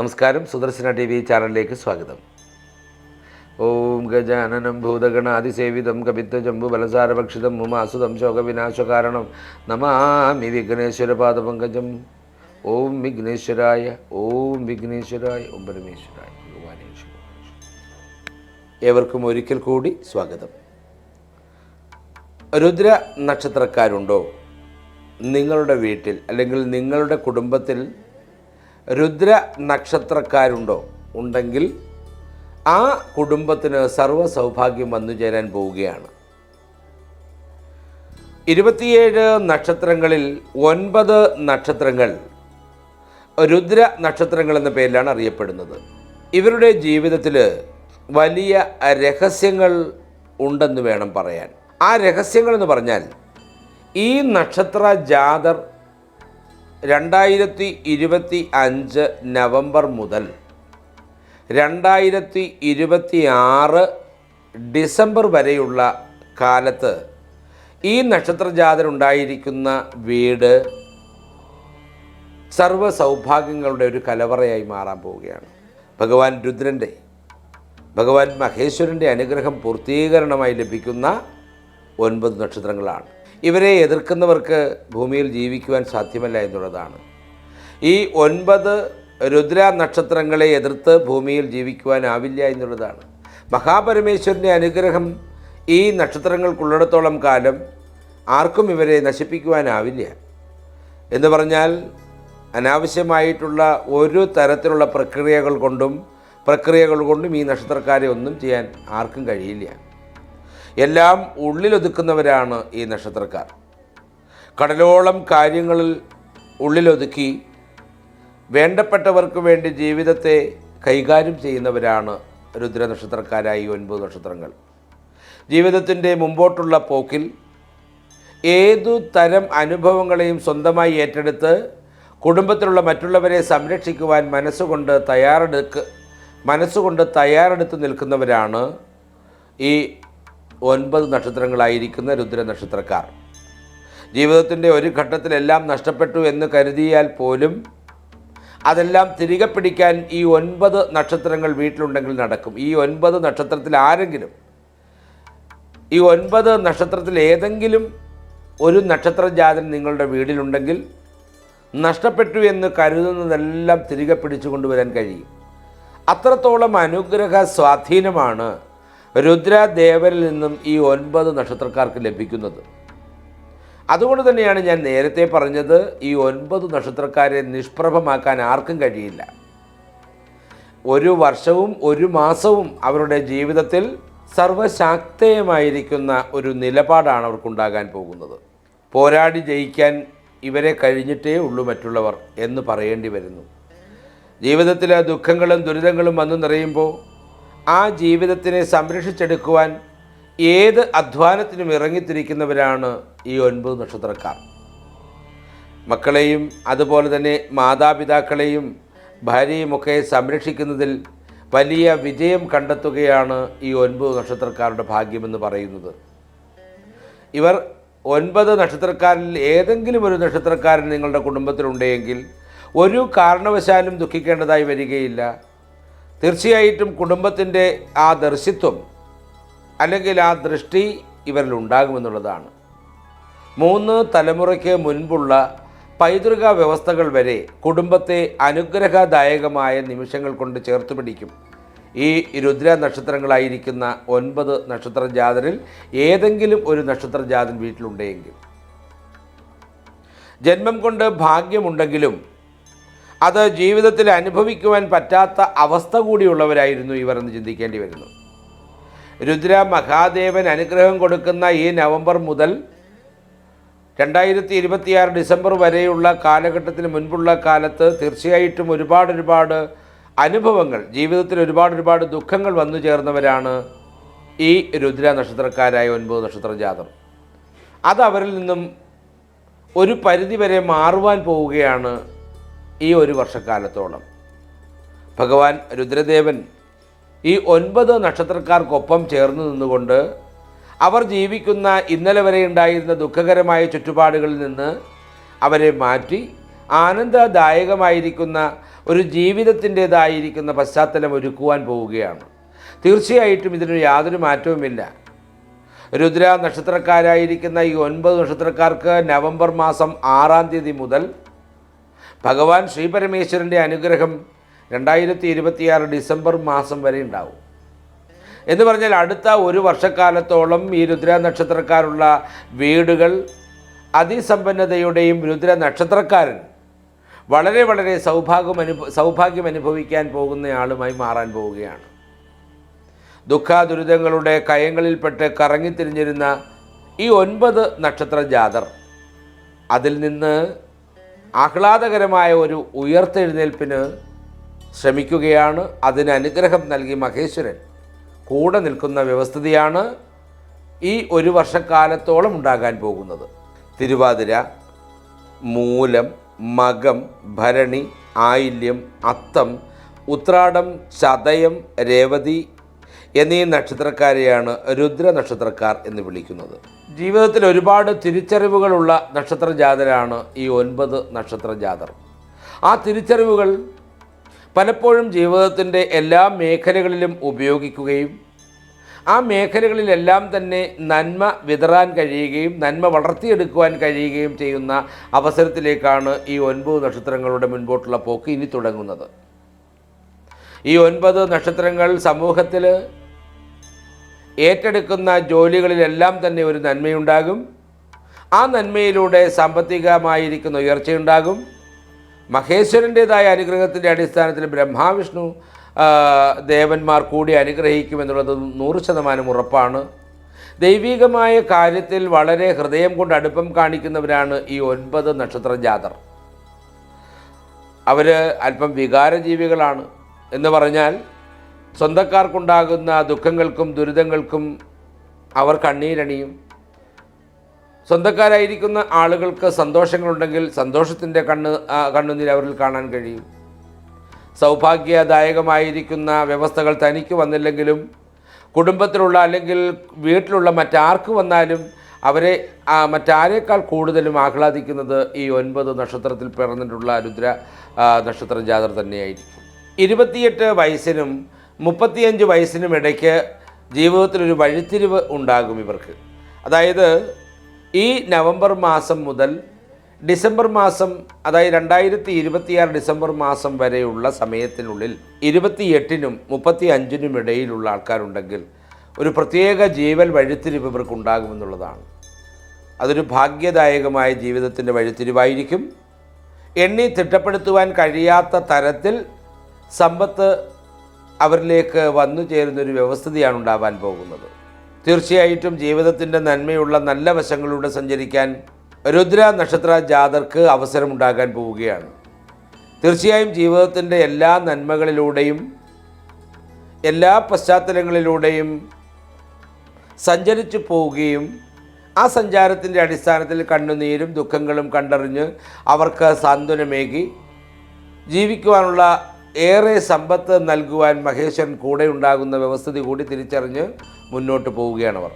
നമസ്കാരം. Sudarshana T V ചാനലിലേക്ക് സ്വാഗതം. ഓം ഗജാനനം ഭൂതഗണാതിസേവിതം കപിത്വജംബു ബലസാരഭക്ഷിതം മുമാസുതം ശോകവിനാശകാരണം നമാമി വിഘ്നേശ്വര പാദപങ്കജം. ഓം വിഘ്നേശ്വരായ ഓം വിഘ്നേശ്വരായ ഓം പരമേശ്വരായ ഏവർക്കും ഒരിക്കൽ കൂടി സ്വാഗതം. രുദ്ര നക്ഷത്രക്കാരുണ്ടോ? നിങ്ങളുടെ വീട്ടിൽ അല്ലെങ്കിൽ നിങ്ങളുടെ കുടുംബത്തിൽ രുദ്ര നക്ഷത്രക്കാരുണ്ടോ? ഉണ്ടെങ്കിൽ ആ കുടുംബത്തിന് സർവ സൗഭാഗ്യം വന്നു ചേരാൻ പോവുകയാണ്. ഇരുപത്തിയേഴ് നക്ഷത്രങ്ങളിൽ ഒൻപത് നക്ഷത്രങ്ങൾ രുദ്ര നക്ഷത്രങ്ങൾ എന്ന പേരിലാണ് അറിയപ്പെടുന്നത്. ഇവരുടെ ജീവിതത്തിൽ വലിയ രഹസ്യങ്ങൾ ഉണ്ടെന്ന് വേണം പറയാൻ. ആ രഹസ്യങ്ങൾ എന്ന് പറഞ്ഞാൽ ഈ നക്ഷത്ര ജാതർ രണ്ടായിരത്തി ഇരുപത്തി അഞ്ച് നവംബർ മുതൽ രണ്ടായിരത്തി ഇരുപത്തി ആറ് ഡിസംബർ വരെയുള്ള കാലത്ത് ഈ നക്ഷത്രജാതരുണ്ടായിരിക്കുന്ന വീട് സർവ സൗഭാഗ്യങ്ങളുടെ ഒരു കലവറയായി മാറാൻ പോവുകയാണ്. ഭഗവാൻ രുദ്രന്റെ ഭഗവാൻ മഹേശ്വരന്റെ അനുഗ്രഹം പൂർത്തീകരണമായി ലഭിക്കുന്ന ഒൻപത് നക്ഷത്രങ്ങളാണ്. ഇവരെ എതിർക്കുന്നവർക്ക് ഭൂമിയിൽ ജീവിക്കുവാൻ സാധ്യമല്ല എന്നുള്ളതാണ്. ഈ ഒൻപത് രുദ്ര നക്ഷത്രങ്ങളെ എതിർത്ത് ഭൂമിയിൽ ജീവിക്കുവാനാവില്ല എന്നുള്ളതാണ്. മഹാപരമേശ്വരന്റെ അനുഗ്രഹം ഈ നക്ഷത്രങ്ങൾക്കുള്ളിടത്തോളം കാലം ആർക്കും ഇവരെ നശിപ്പിക്കുവാനാവില്ല. എന്ന് പറഞ്ഞാൽ അനാവശ്യമായിട്ടുള്ള ഒരു തരത്തിലുള്ള പ്രക്രിയകൾ കൊണ്ടും പ്രക്രിയകൾ കൊണ്ടും ഈ നക്ഷത്രക്കാരെ ഒന്നും ചെയ്യാൻ ആർക്കും കഴിയില്ല. എല്ലാം ഉള്ളിലൊതുക്കുന്നവരാണ് ഈ നക്ഷത്രക്കാർ. കടലോളം കാര്യങ്ങളിൽ ഉള്ളിലൊതുക്കി വേണ്ടപ്പെട്ടവർക്ക് വേണ്ടി ജീവിതത്തെ കൈകാര്യം ചെയ്യുന്നവരാണ് രുദ്രനക്ഷത്രക്കാരായി ഒൻപത് നക്ഷത്രങ്ങൾ. ജീവിതത്തിന്റെ മുമ്പോട്ടുള്ള പോക്കിൽ ഏതു തരം അനുഭവങ്ങളെയും സ്വന്തമായി ഏറ്റെടുത്ത് കുടുംബത്തിലുള്ള മറ്റുള്ളവരെ സംരക്ഷിക്കുവാൻ മനസ്സുകൊണ്ട് തയ്യാറെടുക്ക് മനസ്സുകൊണ്ട് തയ്യാറെടുത്ത് നിൽക്കുന്നവരാണ് ഈ ഒൻപത് നക്ഷത്രങ്ങളായിരിക്കുന്ന രുദ്രനക്ഷത്രക്കാർ ജീവിതത്തിന്റെ ഒരു ഘട്ടത്തിലെല്ലാം നഷ്ടപ്പെട്ടു എന്ന് കരുതിയാൽ പോലും അതെല്ലാം തിരികെ പിടിക്കാൻ ഈ ഒൻപത് നക്ഷത്രങ്ങൾ വീട്ടിലുണ്ടെങ്കിൽ നടക്കും. ഈ ഒൻപത് നക്ഷത്രത്തിൽ ആരെങ്കിലും ഈ ഒൻപത് നക്ഷത്രത്തിൽ ഏതെങ്കിലും ഒരു നക്ഷത്ര ജാതൻ നിങ്ങളുടെ വീടിലുണ്ടെങ്കിൽ നഷ്ടപ്പെട്ടു എന്ന് കരുതുന്നതെല്ലാം തിരികെ പിടിച്ചു കൊണ്ടുവരാൻ കഴിയും. അത്രത്തോളം അനുഗ്രഹ സ്വാധീനമാണ് രുദ്രദേവരിൽ നിന്നും ഈ ഒൻപത് നക്ഷത്രക്കാർക്ക് ലഭിക്കുന്നത്. അതുകൊണ്ട് തന്നെയാണ് ഞാൻ നേരത്തെ പറഞ്ഞത് ഈ ഒൻപത് നക്ഷത്രക്കാരെ നിഷ്പ്രഭമാക്കാൻ ആർക്കും കഴിയില്ല. ഒരു വർഷവും ഒരു മാസവും അവരുടെ ജീവിതത്തിൽ സർവശാക്തേയമായിരിക്കുന്ന ഒരു നിലപാടാണ് അവർക്കുണ്ടാകാൻ പോകുന്നത്. പോരാടി ജയിക്കാൻ ഇവരെ കഴിഞ്ഞിട്ടേ ഉള്ളൂ മറ്റുള്ളവർ എന്ന് പറയേണ്ടി വരുന്നു. ജീവിതത്തിലെ ദുഃഖങ്ങളും ദുരിതങ്ങളും വന്നു നിറയുമ്പോൾ ആ ജീവിതത്തിനെ സംരക്ഷിച്ചെടുക്കുവാൻ ഏത് അധ്വാനത്തിനും ഇറങ്ങിത്തിരിക്കുന്നവരാണ് ഈ ഒൻപത് നക്ഷത്രക്കാർ. മക്കളെയും അതുപോലെ തന്നെ മാതാപിതാക്കളെയും ഭാര്യയുമൊക്കെ സംരക്ഷിക്കുന്നതിൽ വലിയ വിജയം കണ്ടെത്തുകയാണ് ഈ ഒൻപത് നക്ഷത്രക്കാരുടെ ഭാഗ്യമെന്ന് പറയുന്നത്. ഇവർ ഒൻപത് നക്ഷത്രക്കാരിൽ ഏതെങ്കിലും ഒരു നക്ഷത്രക്കാരൻ നിങ്ങളുടെ കുടുംബത്തിലുണ്ടെങ്കിൽ ഒരു കാരണവശാലും ദുഃഖിക്കേണ്ടതായി വരികയില്ല. തീർച്ചയായിട്ടും കുടുംബത്തിന്റെ ആ ദർശിത്വം അല്ലെങ്കിൽ ആ ദൃഷ്ടി ഇവരിൽ ഉണ്ടാകുമെന്നുള്ളതാണ്. മൂന്ന് തലമുറയ്ക്ക് മുൻപുള്ള പൈതൃക വ്യവസ്ഥകൾ വരെ കുടുംബത്തെ അനുഗ്രഹദായകമായ നിമിഷങ്ങൾ കൊണ്ട് ചേർത്ത് പിടിക്കും. ഈ രുദ്ര നക്ഷത്രങ്ങളായിരിക്കുന്ന ഒൻപത് നക്ഷത്ര ജാതരിൽ ഏതെങ്കിലും ഒരു നക്ഷത്ര ജാതൻ വീട്ടിലുണ്ടെങ്കിൽ. ജന്മം കൊണ്ട് ഭാഗ്യമുണ്ടെങ്കിലും അത് ജീവിതത്തിൽ അനുഭവിക്കുവാൻ പറ്റാത്ത അവസ്ഥ കൂടിയുള്ളവരായിരുന്നു ഇവർ എന്ന് ചിന്തിക്കേണ്ടി വരുന്നു. രുദ്ര മഹാദേവൻ അനുഗ്രഹം കൊടുക്കുന്ന ഈ നവംബർ മുതൽ രണ്ടായിരത്തി ഇരുപത്തിയാറ് ഡിസംബർ വരെയുള്ള കാലഘട്ടത്തിന് മുൻപുള്ള കാലത്ത് തീർച്ചയായിട്ടും ഒരുപാട് ഒരുപാട് അനുഭവങ്ങൾ ജീവിതത്തിൽ ഒരുപാട് ഒരുപാട് ദുഃഖങ്ങൾ വന്നു ചേർന്നവരാണ് ഈ രുദ്ര നക്ഷത്രക്കാരായ ഒൻപത് നക്ഷത്ര ജാതർ. അത് അവരിൽ നിന്നും ഒരു പരിധിവരെ മാറുവാൻ പോവുകയാണ് ഈ ഒരു വർഷക്കാലത്തോളം. ഭഗവാൻ രുദ്രദേവൻ ഈ ഒൻപത് നക്ഷത്രക്കാർക്കൊപ്പം ചേർന്ന് നിന്നുകൊണ്ട് അവർ ജീവിക്കുന്ന ഇന്നലെ വരെ ഉണ്ടായിരുന്ന ദുഃഖകരമായ ചുറ്റുപാടുകളിൽ നിന്ന് അവരെ മാറ്റി ആനന്ദദായകമായിരിക്കുന്ന ഒരു ജീവിതത്തിന്റേതായിരിക്കുന്ന പശ്ചാത്തലം ഒരുക്കുവാൻ പോവുകയാണ്. തീർച്ചയായിട്ടും ഇതിന് യാതൊരു മാറ്റവുമില്ല. രുദ്ര നക്ഷത്രക്കാരായിരിക്കുന്ന ഈ ഒൻപത് നക്ഷത്രക്കാർക്ക് നവംബർ മാസം ആറാം തീയതി മുതൽ ഭഗവാൻ ശ്രീപരമേശ്വരന്റെ അനുഗ്രഹം രണ്ടായിരത്തി ഇരുപത്തിയാറ് ഡിസംബർ മാസം വരെ ഉണ്ടാവും. എന്ന് പറഞ്ഞാൽ അടുത്ത ഒരു വർഷക്കാലത്തോളം ഈ രുദ്ര നക്ഷത്രക്കാരുള്ള വീടുകൾ അതിസമ്പന്നതയുടെയും രുദ്ര നക്ഷത്രക്കാരൻ വളരെ വളരെ സൗഭാഗ്യം അനുഭ സൗഭാഗ്യം അനുഭവിക്കാൻ പോകുന്ന ആളുമായി മാറാൻ പോവുകയാണ്. ദുഃഖാദുരിതങ്ങളുടെ കയങ്ങളിൽപ്പെട്ട് കറങ്ങിത്തിരിഞ്ഞിരുന്ന ഈ ഒൻപത് നക്ഷത്ര ജാതർ അതിൽ നിന്ന് ആഹ്ലാദകരമായ ഒരു ഉയർത്തെഴുന്നേൽപ്പിന് ശ്രമിക്കുകയാണ്. അതിന് അനുഗ്രഹം നൽകി മഹേശ്വരൻ. കൂടെ നിൽക്കുന്ന വ്യവസ്ഥിതിയാണ് ഈ ഒരു വർഷക്കാലത്തോളം ഉണ്ടാകാൻ പോകുന്നത്. തിരുവാതിര മൂലം മകം ഭരണി ആയില്യം അത്തം ഉത്രാടം ചതയം രേവതി എന്നീ നക്ഷത്രക്കാരെയാണ് രുദ്ര നക്ഷത്രക്കാർ എന്ന് വിളിക്കുന്നത്. ജീവിതത്തിൽ ഒരുപാട് തിരിച്ചറിവുകളുള്ള നക്ഷത്ര ജാതരാണ് ഈ ഒൻപത് നക്ഷത്ര ജാതർ ആ തിരിച്ചറിവുകൾ പലപ്പോഴും ജീവിതത്തിന്റെ എല്ലാ മേഖലകളിലും ഉപയോഗിക്കുകയും ആ മേഖലകളിലെല്ലാം തന്നെ നന്മ വിതറാൻ കഴിയുകയും നന്മ വളർത്തിയെടുക്കുവാൻ കഴിയുകയും ചെയ്യുന്ന അവസരത്തിലേക്കാണ് ഈ ഒൻപത് നക്ഷത്രങ്ങളുടെ മുൻപോട്ടുള്ള പോക്ക് ഇനി തുടങ്ങുന്നത്. ഈ ഒൻപത് നക്ഷത്രങ്ങൾ സമൂഹത്തിൽ ഏറ്റെടുക്കുന്ന ജോലികളിലെല്ലാം തന്നെ ഒരു നന്മയുണ്ടാകും. ആ നന്മയിലൂടെ സാമ്പത്തികമായിരിക്കുന്ന ഉയർച്ചയുണ്ടാകും. മഹേശ്വരന്റേതായ അനുഗ്രഹത്തിന്റെ അടിസ്ഥാനത്തിൽ ബ്രഹ്മാവിഷ്ണു ദേവന്മാർ കൂടി അനുഗ്രഹിക്കുമെന്നുള്ളത് നൂറ് ശതമാനം ഉറപ്പാണ്. ദൈവികമായ കാര്യത്തിൽ വളരെ ഹൃദയം കൊണ്ട് അടുപ്പം കാണിക്കുന്നവരാണ് ഈ ഒൻപത് നക്ഷത്ര ജാതർ. അവർ അല്പം വികാരജീവികളാണ് എന്ന് പറഞ്ഞാൽ സ്വന്തക്കാർക്കുണ്ടാകുന്ന ദുഃഖങ്ങൾക്കും ദുരിതങ്ങൾക്കും അവർ കണ്ണീരണിയും. സ്വന്തക്കാരായിരിക്കുന്ന ആളുകൾക്ക് സന്തോഷങ്ങളുണ്ടെങ്കിൽ സന്തോഷത്തിന്റെ കണ്ണ് കണ്ണുനീർ അവരിൽ കാണാൻ കഴിയും. സൗഭാഗ്യദായകമായിരിക്കുന്ന വ്യവസ്ഥകൾ തനിക്ക് വന്നില്ലെങ്കിലും കുടുംബത്തിലുള്ള അല്ലെങ്കിൽ വീട്ടിലുള്ള മറ്റാർക്ക് വന്നാലും അവരെ മറ്റാരേക്കാൾ കൂടുതലും ആഹ്ലാദിക്കുന്നത് ഈ ഒൻപത് നക്ഷത്രത്തിൽ പിറന്നിട്ടുള്ള രുദ്ര നക്ഷത്ര ജാതർ തന്നെയായിരിക്കും. ഇരുപത്തിയെട്ട് വയസ്സിനും മുപ്പത്തിയഞ്ച് വയസ്സിനും ഇടയ്ക്ക് ജീവിതത്തിലൊരു വഴിത്തിരിവ് ഉണ്ടാകും ഇവർക്ക്. അതായത് ഈ നവംബർ മാസം മുതൽ ഡിസംബർ മാസം അതായത് രണ്ടായിരത്തി ഇരുപത്തിയാറ് ഡിസംബർ മാസം വരെയുള്ള സമയത്തിനുള്ളിൽ ഇരുപത്തിയെട്ടിനും മുപ്പത്തി അഞ്ചിനും ഇടയിലുള്ള ആൾക്കാരുണ്ടെങ്കിൽ ഒരു പ്രത്യേക ജീവൽ വഴിത്തിരിവ് ഇവർക്ക് ഉണ്ടാകുമെന്നുള്ളതാണ് അതൊരു ഭാഗ്യദായകമായ ജീവിതത്തിന്റെ വഴിത്തിരിവായിരിക്കും. എണ്ണി തിട്ടപ്പെടുത്തുവാൻ കഴിയാത്ത തരത്തിൽ സമ്പത്ത് അവരിലേക്ക് വന്നു ചേരുന്നൊരു വ്യവസ്ഥിതിയാണ് ഉണ്ടാവാൻ പോകുന്നത്. തീർച്ചയായിട്ടും ജീവിതത്തിന്റെ നന്മയുള്ള നല്ല വശങ്ങളിലൂടെ സഞ്ചരിക്കാൻ രുദ്ര നക്ഷത്ര ജാതർക്ക് അവസരമുണ്ടാകാൻ പോവുകയാണ്. തീർച്ചയായും ജീവിതത്തിന്റെ എല്ലാ നന്മകളിലൂടെയും എല്ലാ പശ്ചാത്തലങ്ങളിലൂടെയും സഞ്ചരിച്ചു പോവുകയും ആ സഞ്ചാരത്തിന്റെ അടിസ്ഥാനത്തിൽ കണ്ണുനീരും ദുഃഖങ്ങളും കണ്ടറിഞ്ഞ് അവർക്ക് സാന്ത്വനമേകി ജീവിക്കുവാനുള്ള ഏറെ സമ്പത്ത് നൽകുവാൻ മഹേശൻ കൂടെ ഉണ്ടാകുന്ന വ്യവസ്ഥിതി കൂടി തിരിച്ചറിഞ്ഞ് മുന്നോട്ട് പോവുകയാണ് അവർ.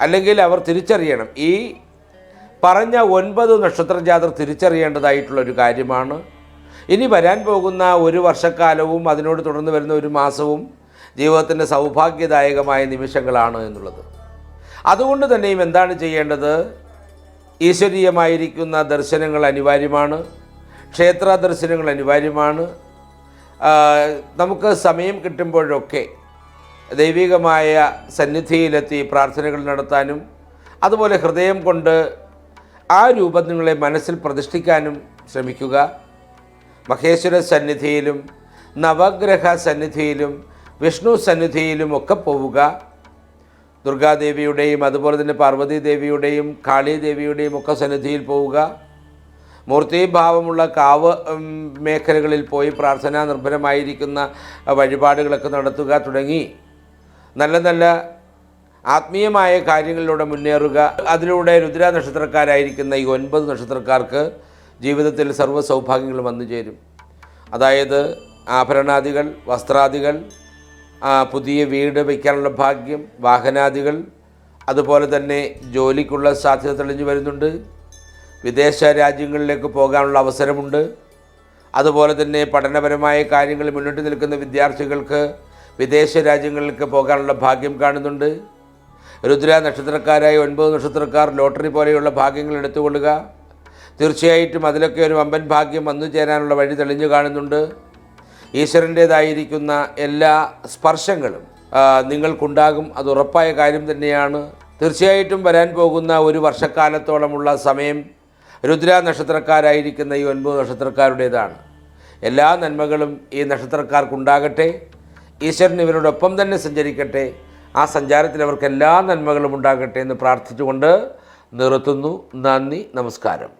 അല്ലെങ്കിൽ അവർ തിരിച്ചറിയണം. ഈ പറഞ്ഞ ഒൻപത് നക്ഷത്ര ജാതർ തിരിച്ചറിയേണ്ടതായിട്ടുള്ള ഒരു കാര്യമാണ്. ഇനി വരാൻ പോകുന്ന ഒരു വർഷക്കാലവും അതിനോട് തുടർന്ന് വരുന്ന ഒരു മാസവും ജീവിതത്തിന്റെ സൗഭാഗ്യദായകമായ നിമിഷങ്ങളാണ് എന്നുള്ളത്. അതുകൊണ്ട് തന്നെയും എന്താണ് ചെയ്യേണ്ടത്? ഈശ്വരീയമായിരിക്കുന്ന ദർശനങ്ങൾ അനിവാര്യമാണ്. ക്ഷേത്ര ദർശനങ്ങൾ അനിവാര്യമാണ്. നമുക്ക് സമയം കിട്ടുമ്പോഴൊക്കെ ദൈവികമായ സന്നിധിയിലെത്തി പ്രാർത്ഥനകൾ നടത്താനും അതുപോലെ ഹൃദയം കൊണ്ട് ആ രൂപങ്ങളെ മനസ്സിൽ പ്രതിഷ്ഠിക്കാനും ശ്രമിക്കുക. മഹേശ്വര സന്നിധിയിലും നവഗ്രഹ സന്നിധിയിലും വിഷ്ണു സന്നിധിയിലും ഒക്കെ പോവുക. ദുർഗാദേവിയുടെയും അതുപോലെ തന്നെ പാർവതി ദേവിയുടെയും കാളി ഒക്കെ സന്നിധിയിൽ പോവുക. മൂർത്തിഭാവമുള്ള കാവ് മേഖലകളിൽ പോയി പ്രാർത്ഥനാ നിർഭരമായിരിക്കുന്ന വഴിപാടുകളൊക്കെ നടത്തുക തുടങ്ങി. നല്ല നല്ല ആത്മീയമായ കാര്യങ്ങളിലൂടെ മുന്നേറുക. അതിലൂടെ രുദ്ര നക്ഷത്രക്കാരായിരിക്കുന്ന ഈ ഒൻപത് നക്ഷത്രക്കാർക്ക് ജീവിതത്തിൽ സർവ സൗഭാഗ്യങ്ങളും വന്നു ചേരും. അതായത് ആഭരണാദികൾ വസ്ത്രാദികൾ പുതിയ വീട് വയ്ക്കാനുള്ള ഭാഗ്യം വാഹനാദികൾ അതുപോലെ തന്നെ ജോലിക്കുള്ള സാധ്യത തെളിഞ്ഞു വരുന്നുണ്ട്. വിദേശ രാജ്യങ്ങളിലേക്ക് പോകാനുള്ള അവസരമുണ്ട്. അതുപോലെ തന്നെ പഠനപരമായ കാര്യങ്ങൾ മുന്നോട്ട് നിൽക്കുന്ന വിദ്യാർത്ഥികൾക്ക് വിദേശ രാജ്യങ്ങളിലേക്ക് പോകാനുള്ള ഭാഗ്യം കാണുന്നുണ്ട്. രുദ്ര നക്ഷത്രക്കാരായ ഒൻപത് നക്ഷത്രക്കാർ ലോട്ടറി പോലെയുള്ള ഭാഗ്യങ്ങൾ എടുത്തുകൊള്ളുക. തീർച്ചയായിട്ടും അതിലൊക്കെ ഒരു അമ്പൻ ഭാഗ്യം വന്നു ചേരാനുള്ള വഴി തെളിഞ്ഞു കാണുന്നുണ്ട്. ഈശ്വരന്റേതായിരിക്കുന്ന എല്ലാ സ്പർശങ്ങളും നിങ്ങൾക്കുണ്ടാകും. അത് ഉറപ്പായ കാര്യം തന്നെയാണ്. തീർച്ചയായിട്ടും വരാൻ പോകുന്ന ഒരു വർഷക്കാലത്തോളമുള്ള സമയം രുദ്ര നക്ഷത്രക്കാരായിരിക്കുന്ന ഈ ഒൻപത് നക്ഷത്രക്കാരുടേതാണ്. എല്ലാ നന്മകളും ഈ നക്ഷത്രക്കാർക്കുണ്ടാകട്ടെ. ഈശ്വരൻ ഇവരോടൊപ്പം തന്നെ സഞ്ചരിക്കട്ടെ. ആ സഞ്ചാരത്തിൽ അവർക്ക് എല്ലാ നന്മകളും ഉണ്ടാകട്ടെ എന്ന് പ്രാർത്ഥിച്ചുകൊണ്ട് നിർത്തുന്നു. നന്ദി നമസ്കാരം.